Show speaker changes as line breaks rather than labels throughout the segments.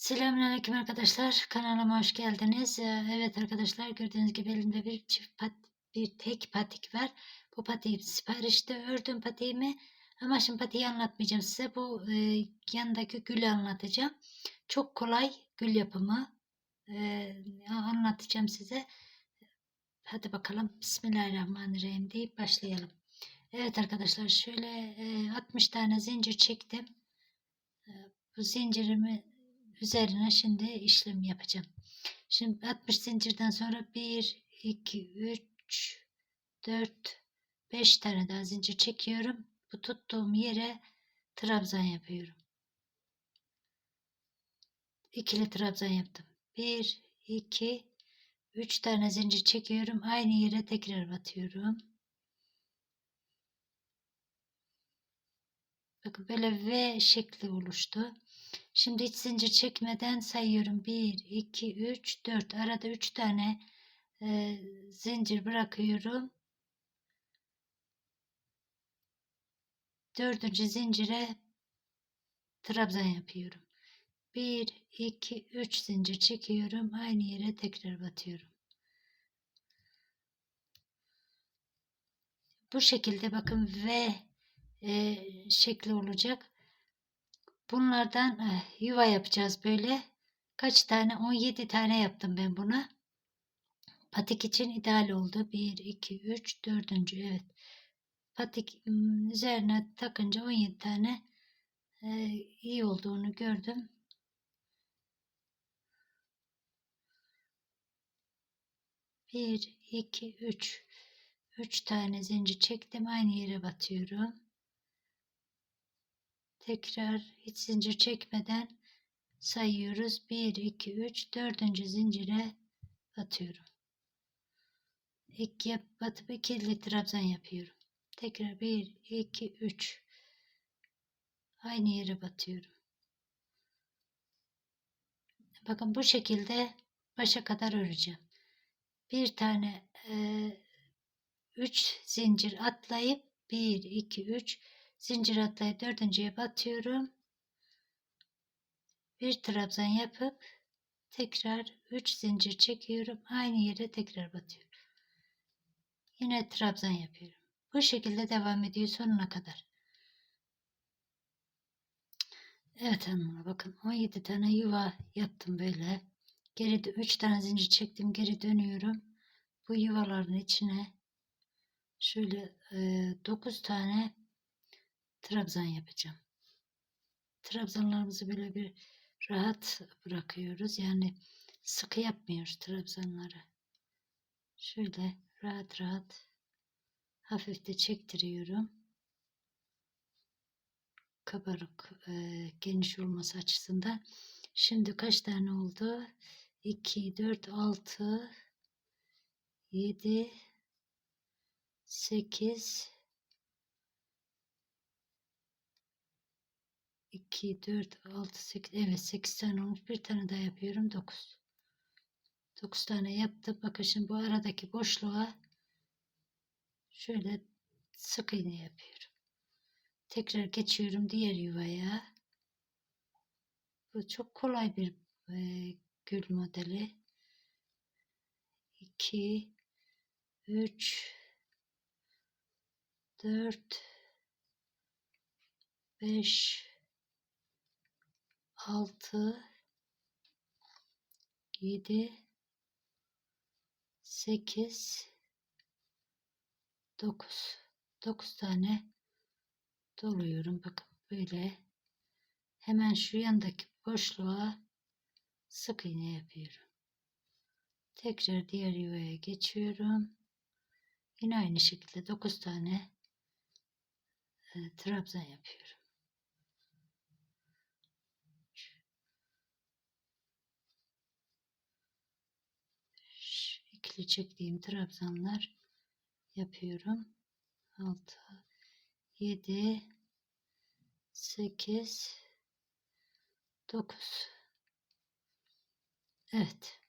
Selamünaleyküm arkadaşlar. Kanalıma hoş geldiniz. Ee, Evet arkadaşlar gördüğünüz gibi elimde bir çift pat, bir tek patik var. Bu patiği siparişte ördüm patiğimi. Ama şimdi patiği anlatmayacağım size. Bu e, yanındaki gülü anlatacağım. Çok kolay gül yapımı. E, anlatacağım size. Hadi bakalım. Bismillahirrahmanirrahim deyip başlayalım. Evet arkadaşlar şöyle e, 60 tane zincir çektim. E, bu zincirimi üzerine şimdi işlem yapacağım. Şimdi 60 zincirden sonra 1, 2, 3, 4, 5 tane daha zincir çekiyorum. Bu tuttuğum yere trabzan yapıyorum. İkili trabzan yaptım. 1, 2, 3 tane zincir çekiyorum. Aynı yere tekrar batıyorum. Bakın böyle V şekli oluştu. Şimdi hiç zincir çekmeden sayıyorum. 1, 2, 3, 4. Arada 3 tane e, zincir bırakıyorum. Dördüncü zincire trabzan yapıyorum. 1, 2, 3 zincir çekiyorum. Aynı yere tekrar batıyorum. Bu şekilde bakın V e, şekli olacak. Bunlardan eh, yuva yapacağız böyle. Kaç tane? 17 tane yaptım ben buna. Patik için ideal oldu. 1, 2, 3, 4. Evet. Patik ım, üzerine takınca 17 tane e, iyi olduğunu gördüm. Bir, iki, üç. Üç tane zincir çektim. Aynı yere batıyorum. Tekrar hiç zincir çekmeden sayıyoruz. 1, 2, 3, 4. zincire batıyorum. İlk yap, batıp ikili trabzan yapıyorum. Tekrar 1, 2, 3. Aynı yere batıyorum. Bakın bu şekilde başa kadar öreceğim. Bir tane 3 zincir atlayıp 1, 2, 3 zincir atlayıp dördüncüye batıyorum. Bir trabzan yapıp tekrar 3 zincir çekiyorum. Aynı yere tekrar batıyorum. Yine trabzan yapıyorum. Bu şekilde devam ediyor sonuna kadar. Evet hanımlar bakın 17 tane yuva yaptım böyle. Geri 3 tane zincir çektim. Geri dönüyorum. Bu yuvaların içine şöyle 9 tane trabzan yapacağım. Trabzanlarımızı böyle bir rahat bırakıyoruz. Yani sıkı yapmıyoruz trabzanları. Şöyle rahat rahat hafif de çektiriyorum. Kabarık e, geniş olması açısından. Şimdi kaç tane oldu? 2, 4, 6, 7, 8, 2, 4, 6, 8, evet 8 tane olmuş. Bir tane daha yapıyorum. 9. 9 tane yaptım. Bakın şimdi bu aradaki boşluğa şöyle sık iğne yapıyorum. Tekrar geçiyorum diğer yuvaya. Bu çok kolay bir e, gül modeli. 2 3 4 5 6 7 8 9 9 tane doluyorum. Bakın böyle. Hemen şu yandaki boşluğa sık iğne yapıyorum. Tekrar diğer yuvaya geçiyorum. Yine aynı şekilde 9 tane e, trabzan yapıyorum İkili çektiğim trabzanlar yapıyorum 6 7 8 9 Evet.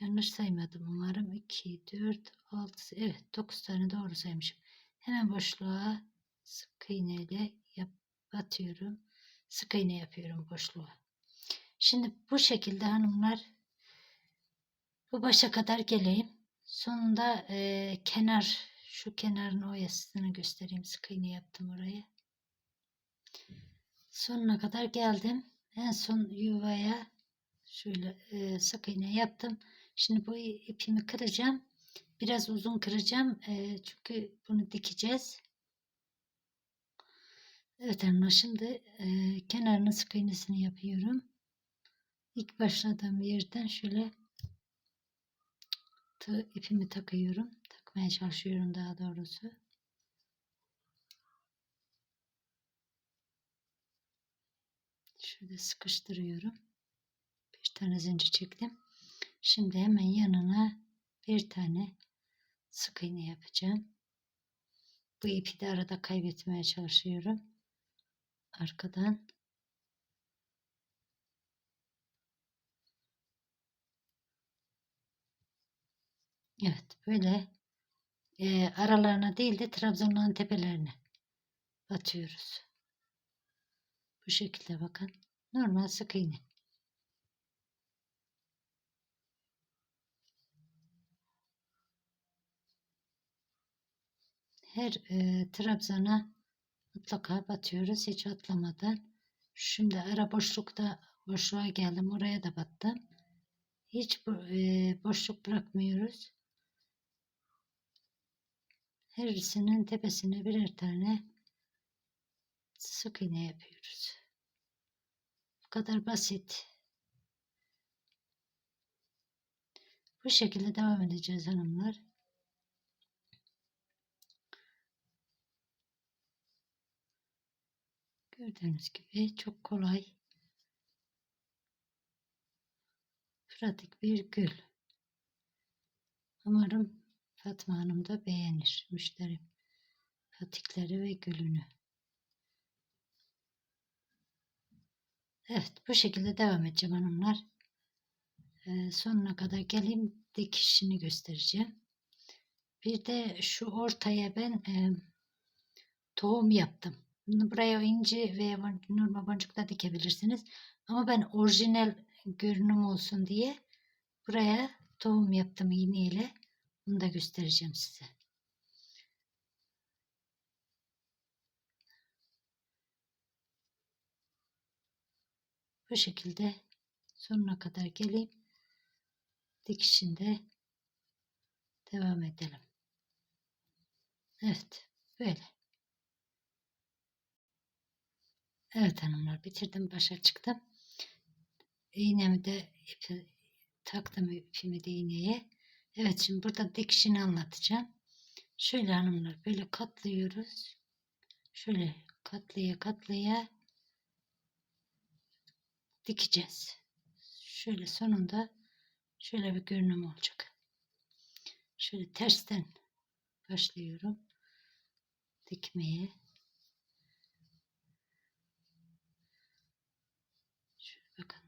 Yanlış saymadım umarım. 2 4 6 evet 9 tane doğru saymışım. Hemen boşluğa sık iğneyle yap, batıyorum. Sık iğne yapıyorum boşluğa. Şimdi bu şekilde hanımlar bu başa kadar geleyim. Sonunda e, kenar şu kenarın oyasını göstereyim. Sık iğne yaptım oraya. Sonuna kadar geldim. En son yuvaya şöyle e, sık iğne yaptım. Şimdi bu ipimi kıracağım. Biraz uzun kıracağım. E, çünkü bunu dikeceğiz. Evet hanımlar şimdi e, kenarını sık iğnesini yapıyorum. İlk başladığım yerden şöyle tığ ipimi takıyorum. Takmaya çalışıyorum daha doğrusu. Şöyle sıkıştırıyorum. Bir tane zincir çektim. Şimdi hemen yanına bir tane sık iğne yapacağım. Bu ipi de arada kaybetmeye çalışıyorum. Arkadan Evet böyle e, aralarına değil de trabzanların tepelerine batıyoruz. Bu şekilde bakın. Normal sık iğne. Her e, trabzana mutlaka batıyoruz hiç atlamadan. Şimdi ara boşlukta boşluğa geldim. Oraya da battım. Hiç e, boşluk bırakmıyoruz. Her birisinin tepesine birer tane sık iğne yapıyoruz. Bu kadar basit. Bu şekilde devam edeceğiz hanımlar. Gördüğünüz gibi çok kolay. Pratik bir gül. Umarım Fatma Hanım da beğenir müşterim patikleri ve gülünü. Evet bu şekilde devam edeceğim hanımlar. Ee, sonuna kadar geleyim dikişini göstereceğim. Bir de şu ortaya ben e, tohum yaptım. Buraya inci veya normal boncukla dikebilirsiniz. Ama ben orijinal görünüm olsun diye buraya tohum yaptım iğneyle. Bunu da göstereceğim size. Bu şekilde sonuna kadar geleyim. Dikişinde devam edelim. Evet. Böyle. Evet hanımlar bitirdim. Başa çıktım. İğnemi de ipi, taktım ipimi de iğneye. Evet şimdi burada dikişini anlatacağım. Şöyle hanımlar böyle katlıyoruz. Şöyle katlaya katlaya dikeceğiz. Şöyle sonunda şöyle bir görünüm olacak. Şöyle tersten başlıyorum dikmeye. Şöyle bakın.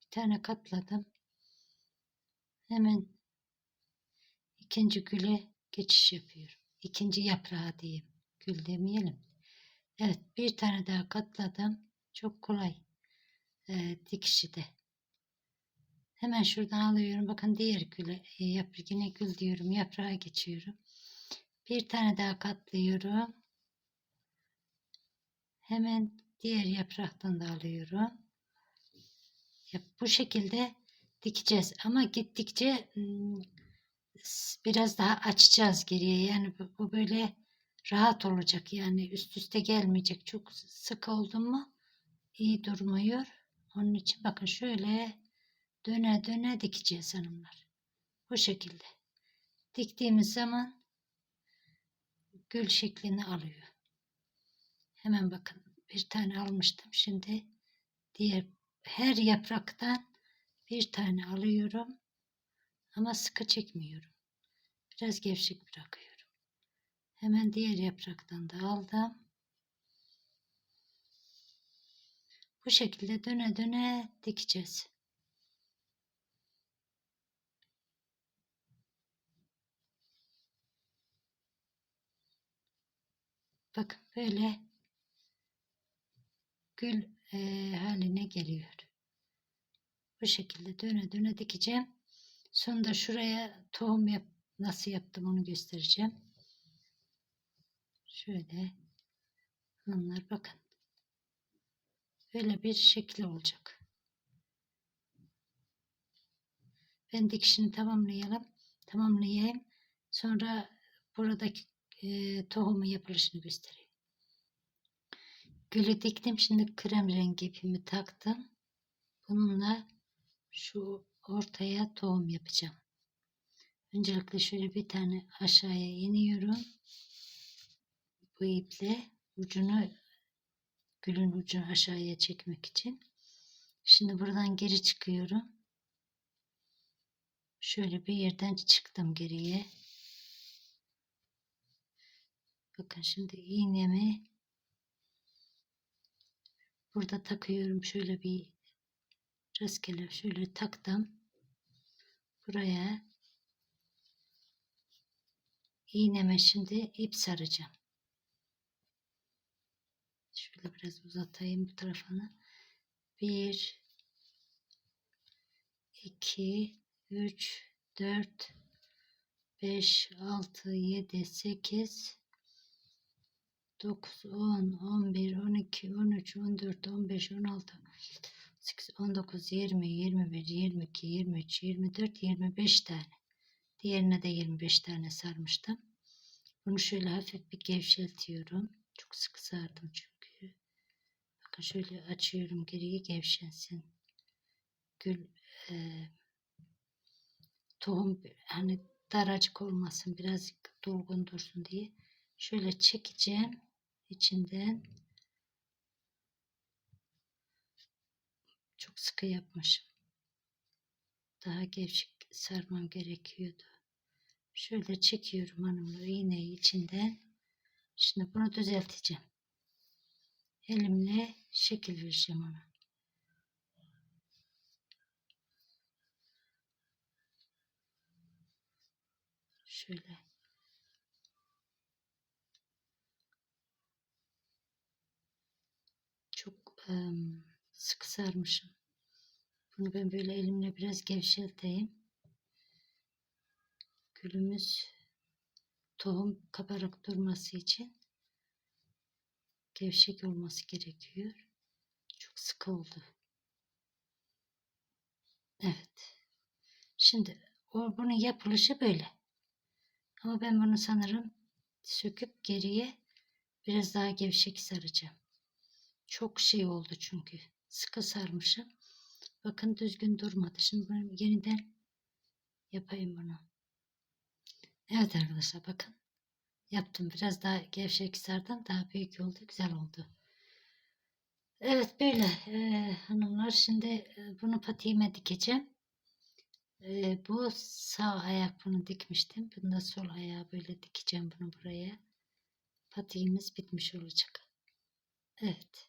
Bir tane katladım. Hemen ikinci güle geçiş yapıyorum. İkinci yaprağı diyeyim. Gül demeyelim. Evet bir tane daha katladım. Çok kolay. Ee, dikişi de. Hemen şuradan alıyorum. Bakın diğer güle e, yaprak yine gül diyorum. Yaprağa geçiyorum. Bir tane daha katlıyorum. Hemen diğer yapraktan da alıyorum. Bu şekilde dikeceğiz. Ama gittikçe biraz daha açacağız geriye. Yani bu böyle rahat olacak. Yani üst üste gelmeyecek. Çok sık oldu mu iyi durmuyor. Onun için bakın şöyle döne döne dikeceğiz hanımlar. Bu şekilde. Diktiğimiz zaman gül şeklini alıyor. Hemen bakın bir tane almıştım. Şimdi diğer her yapraktan bir tane alıyorum. Ama sıkı çekmiyorum. Biraz gevşek bırakıyorum. Hemen diğer yapraktan da aldım. Bu şekilde döne döne dikeceğiz. Bakın böyle gül e, haline geliyor. Bu şekilde döne döne dikeceğim. Sonra şuraya tohum yap nasıl yaptım onu göstereceğim. Şöyle hanımlar bakın. Böyle bir şekli olacak. Ben dikişini tamamlayalım. Tamamlayayım. Sonra buradaki e, tohumu yapılışını göstereyim. Gülü diktim. Şimdi krem rengi ipimi taktım. Bununla şu ortaya tohum yapacağım. Öncelikle şöyle bir tane aşağıya iniyorum. Bu iple ucunu gülün ucunu aşağıya çekmek için. Şimdi buradan geri çıkıyorum. Şöyle bir yerden çıktım geriye. Bakın şimdi iğnemi burada takıyorum. Şöyle bir rastgele şöyle taktım. Buraya iğneme şimdi ip saracağım. Şöyle biraz uzatayım bu tarafını. Bir, iki, üç, dört, beş, altı, yedi, sekiz, 9, 10, 11, 12, 13, 14, 15, 16, 18, 19, 20, 21, 22, 23, 24, 25 tane. Diğerine de 25 tane sarmıştım. Bunu şöyle hafif bir gevşeltiyorum. Çok sıkı sardım çünkü. Bakın şöyle açıyorum geriye gevşensin. Gül e, tohum hani daracık olmasın biraz dolgun dursun diye şöyle çekeceğim içinden çok sıkı yapmışım. Daha gevşek sarmam gerekiyordu. Şöyle çekiyorum hanımlar iğneyi içinden. Şimdi bunu düzelteceğim. Elimle şekil vereceğim ona. Şöyle. Çok ım, sıkı sarmışım. Bunu ben böyle elimle biraz gevşelteyim. Gülümüz tohum kabarık durması için gevşek olması gerekiyor. Çok sıkı oldu. Evet. Şimdi o bunun yapılışı böyle. Ama ben bunu sanırım söküp geriye biraz daha gevşek saracağım. Çok şey oldu çünkü. Sıkı sarmışım. Bakın düzgün durmadı. Şimdi ben yeniden yapayım bunu. Evet arkadaşlar bakın. Yaptım. Biraz daha gevşek sardım. Daha büyük oldu. Güzel oldu. Evet böyle ee, hanımlar. Şimdi e, bunu patiğime dikeceğim. E, bu sağ ayak bunu dikmiştim. Bunu da sol ayağı böyle dikeceğim bunu buraya. Patiğimiz bitmiş olacak. Evet.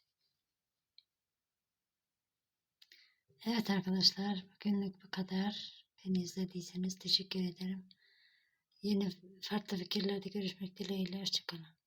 Evet arkadaşlar bugünlük bu kadar. Beni izlediyseniz teşekkür ederim. Yeni farklı fikirlerde görüşmek dileğiyle. Hoşçakalın.